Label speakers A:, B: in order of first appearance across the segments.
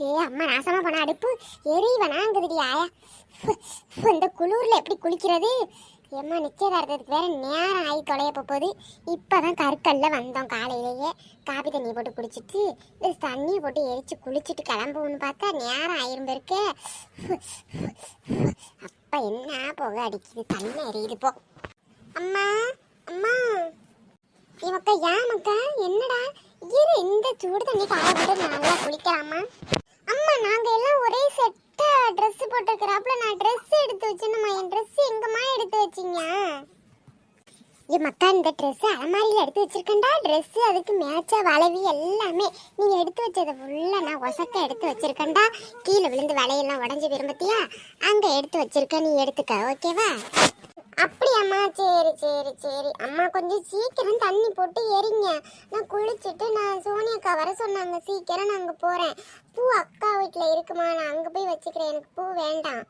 A: ஏ அம்மா நாசமா போன அடுப்பு. எரிவனாங்குதுடி ஆயா. இந்த குளூர்ல எப்படி குளிக்கிறது? ஏம்மா நிச்சயதார்த்தத்துக்கு வேற நேரம் ஆகி தொலைய போகுது. இப்போதான் கற்கல்ல வந்தோம் காலையிலேயே. காபி தண்ணி போட்டு குடிச்சிட்டு இது தண்ணியை போட்டு எரிச்சு குளிச்சுட்டு கிளம்புவோன்னு பார்த்தா நேரம் ஆயிரும் இருக்கே அப்போ என்ன புகை அடிக்குது? தண்ணி எரியுது போ. அம்மா அம்மா. இவக்கா ஏன் மக்கா? என்னடா? இரு இந்த சூடு தண்ணி காய போட்டு நல்லா குளிக்கலாமா? அம்மா நாங்க எல்லாம் ஒரே செட்டா ட்ரெஸ் போட்டிருக்கிறாப்புல. நான் ட்ரெஸ் எடுத்து வச்சேனுமா என் ட்ரெஸ் எங்கம்மா எடுத்து வச்சீங்க? ஏ மக்கா இந்த ட்ரெஸ் அலமாரியில் எடுத்து வச்சிருக்கேன்டா. ட்ரெஸ் அதுக்கு மேட்சா வளைவி எல்லாமே. நீ எடுத்து வச்சதை ஃபுல்லாக நான் ஒசக்க எடுத்து வச்சிருக்கேன்டா. கீழே விழுந்து வளையெல்லாம் உடஞ்சி விரும்பத்தியா அங்கே எடுத்து வச்சிருக்க நீ எடுத்துக்க ஓகேவா அப்படியாம்மா? சரி சரி சரி. அம்மா கொஞ்சம் சீக்கிரம் தண்ணி போட்டு எரிங்க. நான் குளிச்சுட்டு நான் சோனியக்கா வர சொன்னாங்க. சீக்கிரம் நான் அங்கே போகிறேன் பூ அக்கா வீட்டில் இருக்குமா? நான் அங்கே போய் வச்சுக்கிறேன். எனக்கு பூ வேண்டாம்.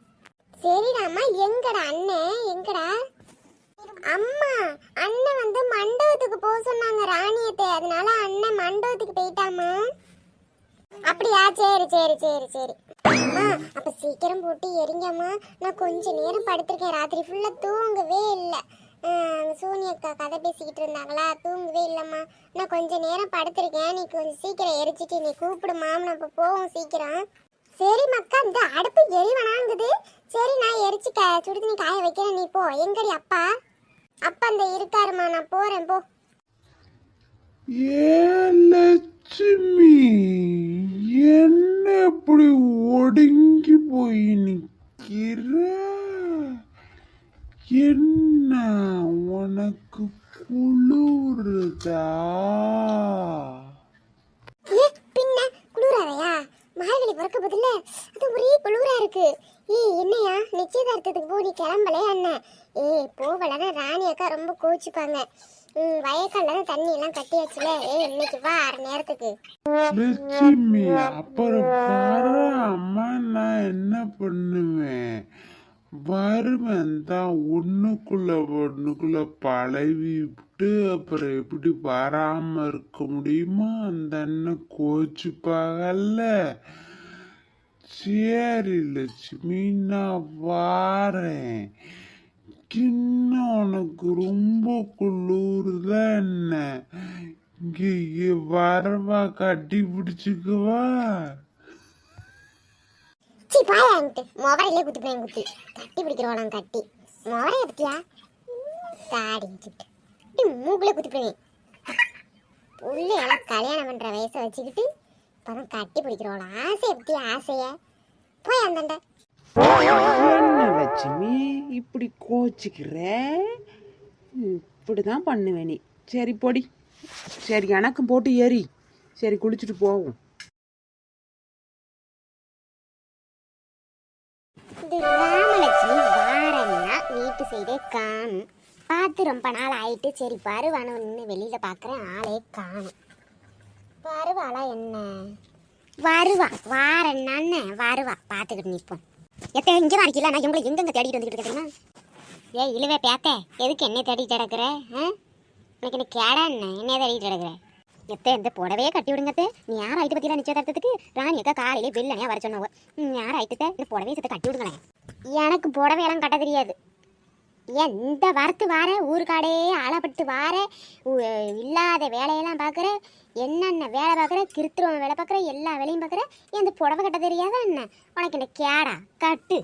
A: சரிடாம்மா. எங்கடா அண்ணன் எங்கடா? அம்மா அண்ணன் வந்து மண்டபத்துக்கு போக சொன்னாங்க ராணியத்தை. அதனால அண்ணன் மண்டபத்துக்கு போயிட்டாமா அப்படியா? சரி சரி சரி சரி. அம்மா அப்ப சீக்கிரம் போட்டு எரிங்கம்மா. நான் கொஞ்ச நேரம் படுத்திருக்கேன். ராத்திரி ஃபுல்லா தூங்கவே இல்லை. சூனியக்கா கதை பேசிக்கிட்டு இருந்தாங்களா? தூங்கவே இல்லைம்மா. நான் கொஞ்ச நேரம் படுத்திருக்கேன். நீ கொஞ்சம் சீக்கிரம் எரிச்சிட்டு நீ கூப்பிடுமா நான் இப்போ போவோம் சீக்கிரம். சரி மக்கா இந்த அடுப்பு எரிவனாங்குது. சரி நான் எரிச்சு க சுடு தண்ணி காய வைக்கிறேன். நீ போ. எங்கடி அப்பா? அப்பா இந்த இருக்காருமா நான் போறேன் போ.
B: ஏன் லட்சுமி என்ன அப்படி ஒடுங்கி போய் நிக்கிற? என்ன உனக்கு குளிருதா?
A: ஏ பின்ன குளிராதையா? மார்கழி பிறக்க பதில்ல? அது ஒரே குளிரா இருக்கு. ஏய் என்னையா? நிச்சயதார்த்தத்துக்கு போ நீ கிளம்பல அண்ணன் ஏய் போகலன்னா ராணி அக்கா ரொம்ப கோச்சிப்பாங்க ம் தண்ணி எல்லாம் ஏய் இன்னைக்கு வா அரை நேரத்துக்கு.
B: லட்சுமி அப்புறம் வர அம்மா நான் என்ன பண்ணுவேன்? வருவேன் தான் ஒண்ணுக்குள்ள ஒண்ணுக்குள்ள பழவி விட்டு அப்புறம் எப்படி வராம இருக்க முடியுமா அந்த அண்ணன் கோச்சுப்பாகல்ல சரி லட்சுமி நான் வாரேன். இன்னும் உனக்கு ரொம்ப குளிருத என்ன? இங்க இங்க வரவா கட்டி பிடிச்சுக்குவா?
A: சி பாயான்ட்டு மொவரையிலே குத்தி போய் குத்தி கட்டி. பிடிக்கிறோம் கட்டி. மொவரைய பத்தியா? தாடி வச்சுட்டு இப்படி மூக்குல குத்தி போய் எல்லாம் கல்யாணம் பண்ற வயசை வச்சுக்கிட்டு இப்பதான் கட்டி பிடிக்கிறோம் ஆசையை பத்தி ஆசைய? போய் அந்தண்ட.
C: என்ன லட்சுமி இப்படி கோச்சிக்கிற? இப்படிதான் பண்ணுவேன் நீ. சரி பொடி. சரி எனக்கும் போட்டு ஏறி. சரி குளிச்சுட்டு போவோம்.
A: இது ராமலட்சுமி வாரன்னா வீட்டு சைடே காணும். பார்த்து ரொம்ப நாள் ஆயிட்டு சரி வருவானு வெளியில பார்க்குறேன் ஆளே காணும். வருவாளா என்ன? வருவா. வாரண்ணான்னு வருவா. பார்த்துக்கிட்டு நிற்போம் எத்த இங்கே தான் இருக்கல நான் உங்களை எங்கெங்க தேடிட்டு வந்துக்கிட்டு இருக்கேன் தெரியுமா? ஏய் இழுவே பேத்த. எதுக்கு என்ன தேடிட்டு கிடக்குற ஆ? உனக்கு என்ன கேடா என்ன? என்ன தேடிட்டு கிடக்குற எத்த எந்த புடவையே கட்டி விடுங்கத்த நீ யார் ஆயிட்டு பத்தியா நிச்சயதார்த்தத்துக்கு? ராணி அக்கா காலையிலே பில்லனையா வர சொன்னவ. யார் ஆயிட்டு இந்த புடவையை சேர்த்து கட்டி விடுங்களேன். எனக்கு புடவையெல்லாம் கட்ட தெரியாது. எந்த இந்த வார ஊருக்காடே ஆளப்பட்டு வார உ- இல்லாத வேலையெல்லாம் பார்க்குற என்னென்ன வேலை பார்க்குற கிருத்துருவம் வேலை பார்க்குற எல்லா வேலையும் பார்க்குற எந்த இந்த புடவை கட்ட தெரியாதா என்ன? உனக்கு என்ன கேடா கட்டு.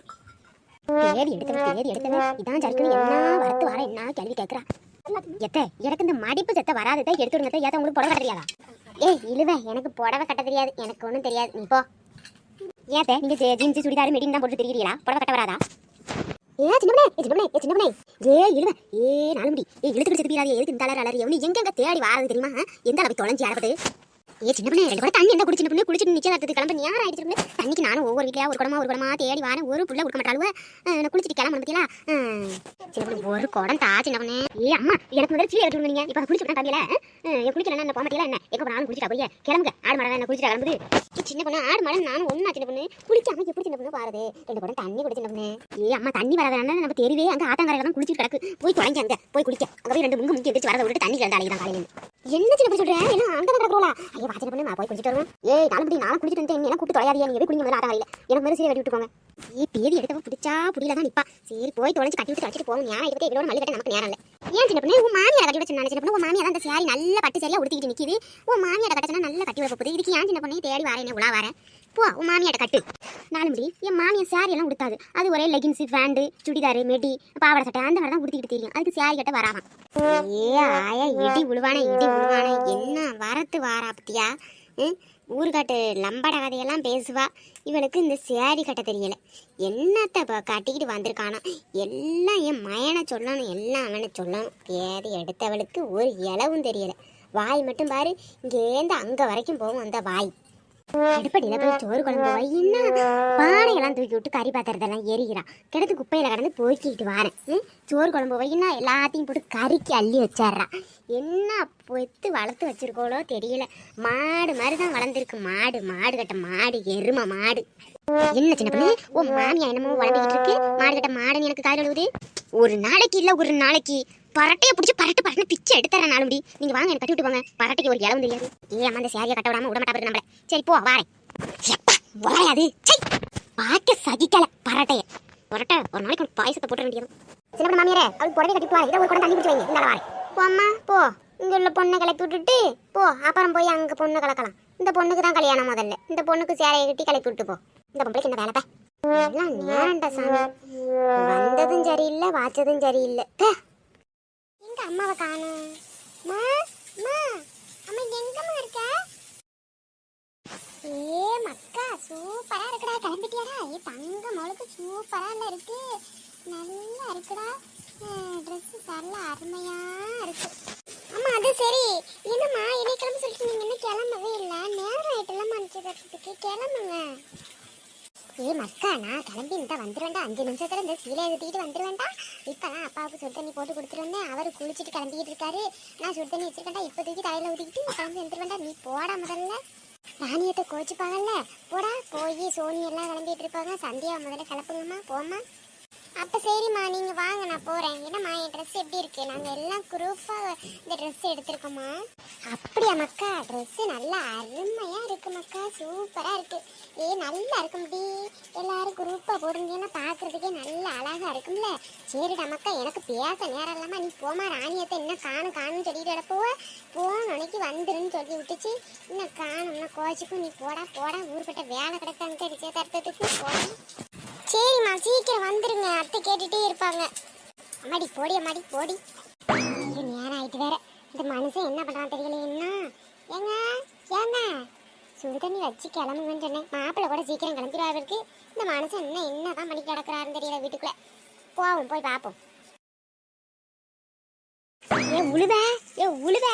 A: தேடி எடுத்தவன் தேடி எடுத்தவன் இதான் சருக்குன்னு என்ன வரத்து வார என்ன கேள்வி கேட்குறா எத்த எனக்கு இந்த மடிப்பு செத்த வராது. எடுத்து விடுங்க ஏத்த உங்களுக்கு புடவை கட்ட தெரியாதா? ஏய் இழுவ எனக்கு புடவை கட்ட தெரியாது. எனக்கு ஒன்றும் தெரியாது. நீ போ. ஏத்த நீங்கள் ஜீன்ஸ் சுடிதார் மெடின் தான் போட்டு திரிகிறீங்களா புடவை கட்ட வராதா? ஏ சின்ன ஏ சின்ன ஏ சின்ன ஏ இழுவ ஏ நாலுமுடி ஏ இழுத்து பிடிச்சது பிடிக்காது எதுக்கு இந்த அலர் அலர் எவனி எங்கெங்க தேடி வாரது தெரியுமா எந்த அளவுக்கு தொலைஞ்சி அறப்பது ஏ சின்ன பண்ணு ரெண்டு கூட தண்ணி என்ன குடிச்சு பண்ணு குளிச்சுட்டு நிச்சயதார்த்தத்துக்கு கிளம்ப நேரம் ஆயிடுச்சு பண்ணு தண்ணிக்கு நானும் ஒவ்வொரு வீட்லயா ஒரு குடமா ஒரு குடமா தேடி வரேன் ஒரு புள்ள கொடுக்க மாட்டாளுவ. நான் குளிச்சுட்டு கிளம்ப பத்தியா? சின்ன பண்ணு ஒரு குடம் தா சின்ன பண்ணு ஏ அம்மா எனக்கு முதல்ல சீலை கட்டி நீங்க இப்ப குளிச்சு தம்பியில. என் குளிக்கல என்ன போக மாட்டியா என்ன? எங்க நானும் குளிச்சிட்டா போய் கிளம்புங்க. ஆடு மாடா என்ன குளிச்சிட்டா கிளம்புது? சின்ன பொண்ணு ஆடு மாடம் நானும் ஒண்ணா சின்ன பொண்ணு. குளிக்காம எப்படி சின்ன பொண்ணு பாருது. ரெண்டு குடம் தண்ணி குடி சின்ன பொண்ணு. ஏ அம்மா தண்ணி வராதனால நம்ம தெருவே அங்க ஆத்தங்கரையில தான் குளிச்சுட்டு கிடக்கு. போய் தொலைங்க அங்க. போய் குளிக்க. அங்க போய் ரெண்டு முங்கு முங்கி எந்திரிச்சு வரதை விட்டு தண்ணி கிடந்து அழைதான் காலையில என்ன சின்ன பண்ணி சொல்றேன் என்ன அந்த மாதிரி ஐயோ வா பண்ணு நான் போய் குடிச்சிட்டு வருவேன். ஏய் நாலு மணி நானும் குடிச்சிட்டு வந்து என்ன கூப்பிட்டு தொலையாதியா நீ எது குளிங்க முதல்ல ஆட்டம் எனக்கு மாதிரி சீரை கட்டி விட்டுக்கோங்க. ஏ பேதி எடுத்தவ பிடிச்சா புடியில தான் நிப்பா. சரி போய் தொலைச்சு கட்டி விட்டு கட்டிட்டு போகும் ஞானம் இதுக்கு இவ்வளோ மல்லி கட்ட நமக்கு நேரம் இல்லை. ஏன் சின்ன பண்ணி? உன் மாமியார் கட்டி வச்சு சொன்னா சின்ன பண்ணி. உன் மாமியார் அந்த சாரி நல்ல பட்டு சரியா உடுத்திக்கிட்டு நிற்கிது உன் மாமியார் கட்ட சொன்னா நல்ல கட்டி விட போகுது. இதுக்கு ஏன் சின்ன பண்ணி? தேடி வரேன் உலா வரேன். போ உன் மாமியாட்ட கட்டு. நாலு முடி. என் மாமியார் சாரி எல்லாம் உடுத்தாது. அது ஒரே லெகின்ஸ் ஃபேண்டு சுடிதார் மெடி பாவாடை சட்டை அந்த மாதிரி தான் உடுத்திக்கிட்டு தெரியும். அதுக்கு சாரி கட்ட வராமா ஏ ஆயா இடி உழுவானே இடி உழுவானே. என்ன வளர்த்து வாரா பத்தியா? ம்? லம்பட கதையெல்லாம் பேசுவா. இவளுக்கு இந்த சேரி கட்ட தெரியல. என்னத்த இப்போ கட்டிக்கிட்டு வந்திருக்கானோ? எல்லாம் என் மயனை சொல்லணும் எல்லாம் அவனை சொல்லணும். பேதி எடுத்தவளுக்கு ஒரு இலவும் தெரியல. வாய் மட்டும் பாரு. இங்கேருந்து அங்கே வரைக்கும் போகும் அந்த வாய். அடுப்படியில் போய் சோறு குழம்பு வையின்னா பானையெல்லாம் தூக்கி விட்டு கறி பாத்திரத்தெல்லாம் எரிகிறான் கிடத்து குப்பையில் கடந்து போய்க்கிட்டு வரேன். சோறு குழம்பு வையின்னா எல்லாத்தையும் போட்டு கறிக்கு அள்ளி வச்சிட்றான் என்ன பொத்து வளர்த்து வச்சிருக்கோளோ தெரியல. மாடு மாதிரி தான் வளர்ந்துருக்கு. மாடு மாடு கட்ட மாடு எரும மாடு. என்ன சின்ன பண்ணு? ஓ மாமியா என்னமோ வளர்ந்துக்கிட்டு இருக்கு. மாடு கட்ட மாடுன்னு எனக்கு காதல் ஒரு நாளைக்கு இல்ல ஒரு நாளைக்கு. பரட்டையை பிடிச்சி பரட்டு பரட்டு பிச்சை எடுத்துறேன் நாலு முடி நீங்க வாங்க எனக்கு கட்டி விட்டு போங்க. பரட்டைக்கு ஒரு இளவும் தெரியாது ஏ அம்மா அந்த சேரியை கட்ட விடாம விட மாட்டா நம்மள. சரி போ வாரேன். எப்பா, வளையாது சை பார்க்க சகிக்கல பரட்டைய. பரட்டை ஒரு நாளைக்கு உனக்கு பாயசத்தை போட்டு வேண்டியது. சின்ன பண்ண மாமியாரே அவளுக்கு புடவை கட்டி வா இதை ஒரு குடம் தண்ணி பிடிச்சி வைங்க. இந்த வாரேன். போ அம்மா போ. இங்க உள்ள பொண்ணை கிளப்பி விட்டுட்டு போ. அப்புறம் போய் அங்க பொண்ணை கலக்கலாம். இந்த பொண்ணுக்கு தான் கல்யாணம் முதல்ல. இந்த பொண்ணுக்கு சேரையை கட்டி கிளப்பி விட்டு போ. இந்த பொம்பளைக்கு என்ன வேலை பா? எல்லாம் நேரண்டா சாமி. வந்ததும் சரியில்லை வாச்சதும் சரியில்லை. எங்க அம்மாவை காணும் மா மா அம்மா எங்கம்மா இருக்க? ஏ மக்கா சூப்பரா இருக்குடா. கிளம்பிட்டியாடா? ஏ தங்க மொழுக்கு சூப்பரா இருக்கு. நல்லா இருக்குடா. ட்ரெஸ் நல்ல அருமையா இருக்கு. அம்மா அது சரி. என்னம்மா என்னை கிளம்ப சொல்லிட்டு நீங்க இன்னும் கிளம்பவே இல்லை. நேரம் ஆயிட்டுல மனுஷத்துக்கு கிளம்புங்க. ஏ மக்கா நான் கிளம்பி இந்த வந்துருவேன்டா. அஞ்சு நிமிஷத்துல இந்த சீலை எழுதிட்டு வந்துருவேன்டா. இப்பதான் அப்பாவுக்கு சுடு தண்ணி போட்டு கொடுத்துருந்தேன் அவர் குளிச்சுட்டு கிளம்பிக்கிட்டு இருக்காரு. நான் சுடு தண்ணி வச்சிருக்கேன்டா. இப்போ தூக்கி தலையில ஊற்றிக்கிட்டு கிளம்பி வந்துருவேன்டா. நீ போடா முதல்ல. ராணியத்தை கோச்சிப்பாங்கல்ல. போடா. போய் சோனி எல்லாம் கிளம்பிட்டு இருப்பாங்க. சந்தியா முதல்ல கிளப்புங்கம்மா. போம்மா. அப்போ சரிம்மா நீங்கள் வாங்க நான் போகிறேன் என்னம்மா என் ட்ரெஸ் எப்படி இருக்கு? நாங்கள் எல்லாம் குரூப்பாக இந்த ட்ரெஸ் எடுத்திருக்கோம்மா. அப்படியா மக்கா? ட்ரெஸ் நல்லா அருமையாக இருக்கு மக்கா. சூப்பராக இருக்கு. ஏ நல்லா இருக்கும் டி எல்லாரும் குரூப்பாக போடுறீங்கன்னா பார்க்குறதுக்கே நல்லா அழகா இருக்கும்ல. சரிடா மக்கா. எனக்கு பேச நேரம் இல்லாமல் நீ போமா ராணியத்தை என்ன காணும் காணும்னு சொல்லிட்டு கிடப்போவ போன அன்னைக்கு வந்துருன்னு சொல்லி விட்டுச்சு. இன்னும் காணும்னா கோச்சுக்கும் நீ போடா போடா. ஊர்பட்ட வேலை கிடக்காங்க நிச்சயதார்த்தத்துக்கு போடா. சரிம்மா சீக்கிரம் வந்துருங்க. அத்தை கேட்டுட்டே இருப்பாங்க. அம்மாடி போடி அம்மாடி போடி. ஐயோ, நேரம் ஆயிட்டு வேற. இந்த மனுஷன் என்ன பண்ணுறான் தெரியல என்ன? ஏங்க? ஏங்க? சுடு தண்ணி வச்சு கிளம்புங்கன்னு சொன்னேன். மாப்பிள்ளை கூட சீக்கிரம் கிளம்பிடுவாரு இருக்கு இந்த மனுஷன் என்ன என்னதான் பண்ணி கிடக்குறாருன்னு தெரியல வீட்டுக்குள்ள. போவோம் போய் பார்ப்போம். ஏ உழுவ. ஏ உழுவ.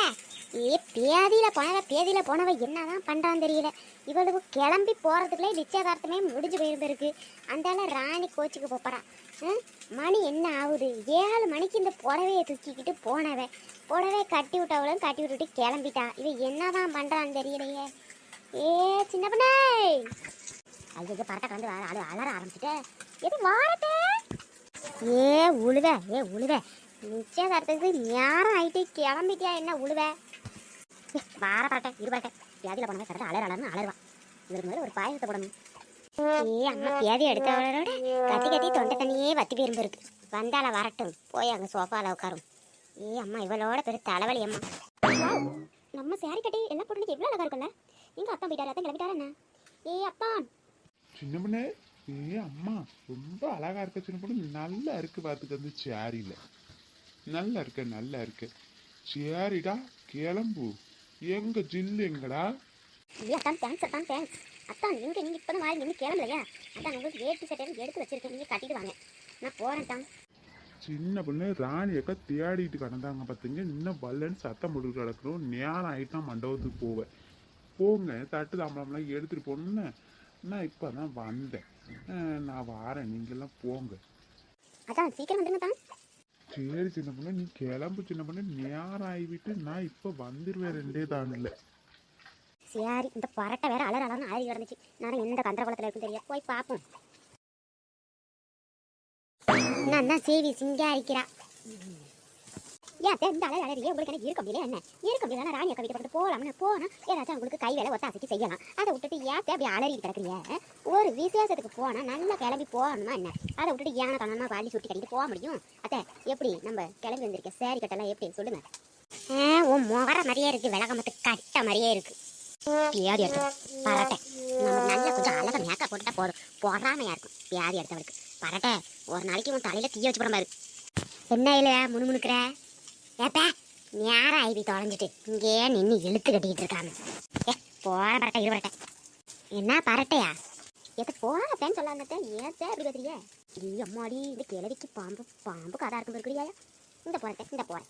A: ஏ பேதியில் போனவ பேதியில் போனவ என்னதான் பண்ணுறான்னு தெரியல. இவளுக்கு கிளம்பி போகிறதுக்குள்ளே நிச்சயதார்த்தமே முடிஞ்சு போயிருந்திருக்கு. அந்தால ராணி கோச்சுக்கு போப்பறான் மணி என்ன ஆகுது? ஏழு மணிக்கு இந்த புடவையை தூக்கிக்கிட்டு போனவ. புடவை கட்டி விட்டவளும் கட்டி விட்டுட்டு கிளம்பிட்டான் இவ என்னதான் பண்ணுறான்னு தெரியலையே. ஏ சின்ன பண்ணே! ஐயோ பரட்டை கலந்து வர அலற ஆரம்பிச்சிட்டேன் எது வாரத்தே? ஏ உழுவ ஏ உழுவ. நிச்சயதார்த்தத்துக்கு நேரம் ஆயிட்டு கிளம்பிட்டியா என்ன உழுவ? வார பரட்டை இரு பரட்டை வியாதியில் போனவன் கரெக்டாக அலற அலர்னு அலறுவான். இவருக்கு முதல்ல ஒரு பாயசத்தை போடணும். ஏ அம்மா வியாதி எடுத்தவளோட கத்தி கத்தி தொண்டை தண்ணியே வத்தி விரும்பு இருக்கு. வந்தால வரட்டும். போய் அங்கே சோஃபாவில் உட்காரும் ஏ அம்மா இவளோட பெரிய தலைவலி அம்மா. நம்ம சாரி கட்டி எல்லாம் போட்டு எவ்வளோ அழகாக இருக்கும்ல? எங்க அப்பா போயிட்டாரு அத்தை கிளம்பிட்டாரு என்ன? ஏ அப்பா.
B: சின்ன பொண்ணு ஏ அம்மா ரொம்ப அழகா இருக்க சின்ன பொண்ணு. நல்லா இருக்கு பார்த்துக்க வந்து சேரியில் நல்லா இருக்க நல்லா இருக்கு. சேரிடா கிளம்பு. எங்க ஜில்லு எங்கடா?
A: ஏ அத்தான் தேங்க்ஸ் அத்தான் தேங்க்ஸ் அத்தான் நீங்க நீங்க இப்போ தான் வாங்கி இன்னும் கிளம்பலையா? அத்தான் உங்களுக்கு வேட்டி சட்டை எடுத்து வச்சிருக்கேன். நீங்க கட்டிட்டு வாங்க. நான் போறேன் தான்.
B: சின்ன பொண்ணு ராணி அக்கா தேடிட்டு கிடந்தாங்க பார்த்தீங்க இன்னும் பல்லன்னு சத்தம் போட்டு கிடக்குறோம் நேரம் ஆயிட்டா மண்டபத்துக்கு போவேன். போங்க தட்டு தாம்பளம்லாம் எடுத்துட்டு போகணுன்னு நான் இப்போ தான் வந்தேன் நான் வாரேன். நீங்கெல்லாம் போங்க.
A: அதான் சீக்கிரம் வந்துருங்க தான்.
B: சரி சின்ன பொண்ணு நீ கிளம்பு சின்ன பொண்ணு நேரம் ஆகிவிட்டு நான் இப்போ வந்துடுவேன் ரெண்டே தாண்டில்
A: சரி இந்த பரட்டை வேற அலர் அலர்னு அழகி கிடந்துச்சு. நான் எந்த கந்தரகுளத்தில் இருக்குன்னு தெரியாது போய் பார்ப்போம். நான் தான் சேவி சிங்காரிக்கிறா
D: ஏன் அத்தை, இந்த அலை உங்களுக்கு என்ன இருக்க முடியல என்ன? இருக்க முடியல ராணி அக்கா வீட்டு பக்கத்து போகலாம்னு போனா ஏதாச்சும் உங்களுக்கு கை வேலை ஒத்தாசைக்கு செய்யலாம். அதை விட்டுட்டு ஏன் அப்படி அலறிட்டு கிடக்குறீங்க? ஒரு விசேஷத்துக்கு போனா நல்லா கிளம்பி போகணுமா என்ன? அதை விட்டுட்டு ஏன தனமா வாலி சுட்டி கட்டிட்டு போக முடியும்? அத்தை எப்படி நம்ம கிளம்பி வந்திருக்க சேரி கட்டெல்லாம் எப்படி? சொல்லுங்க. உன் முகர மாதிரியே இருக்கு விலகமத்து கட்ட மாதிரியே இருக்கு. வியாதி எடுத்து பரட்டேன் நம்ம நல்லா கொஞ்சம் அழகாக மேக்கப் போட்டுட்டா போதும். பொறாமையாக இருக்கும். வியாதி எடுத்தவளுக்கு பரட்டை ஒரு நாளைக்கு உன் தலையில தீய வச்சு போற மாதிரி. என்ன இல்ல முணுமுணுக்கிற? ஏப்பா நேரம் ஐவி தொலைஞ்சிட்டு இங்கே நின்று இழுத்து கட்டிக்கிட்டு இருக்காங்க ஏ போற பரட்டை இருபரட்டை என்ன பரட்டையா? எது போறப்பேன்னு சொல்லாம ஏத்தே அப்படி பேசுறிய? நீ அம்மாடி இந்த கிழவிக்கு பாம்பு பாம்பு கதா இருக்கும் இருக்கிறியா இந்த போறேன் இந்த போறேன்.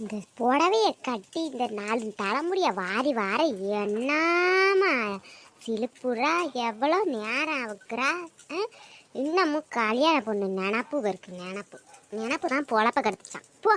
D: இந்த புடவையை கட்டி இந்த நாலு தலைமுடிய வாரி வார என்னமா சிலுப்புறா எவ்வளோ நேரம் ஆகுறா இன்னமும் கல்யாண பொண்ணு நினப்பு இருக்கு நினப்பு. நினப்பு தான் பொழப்ப கிடச்சிச்சான் போ.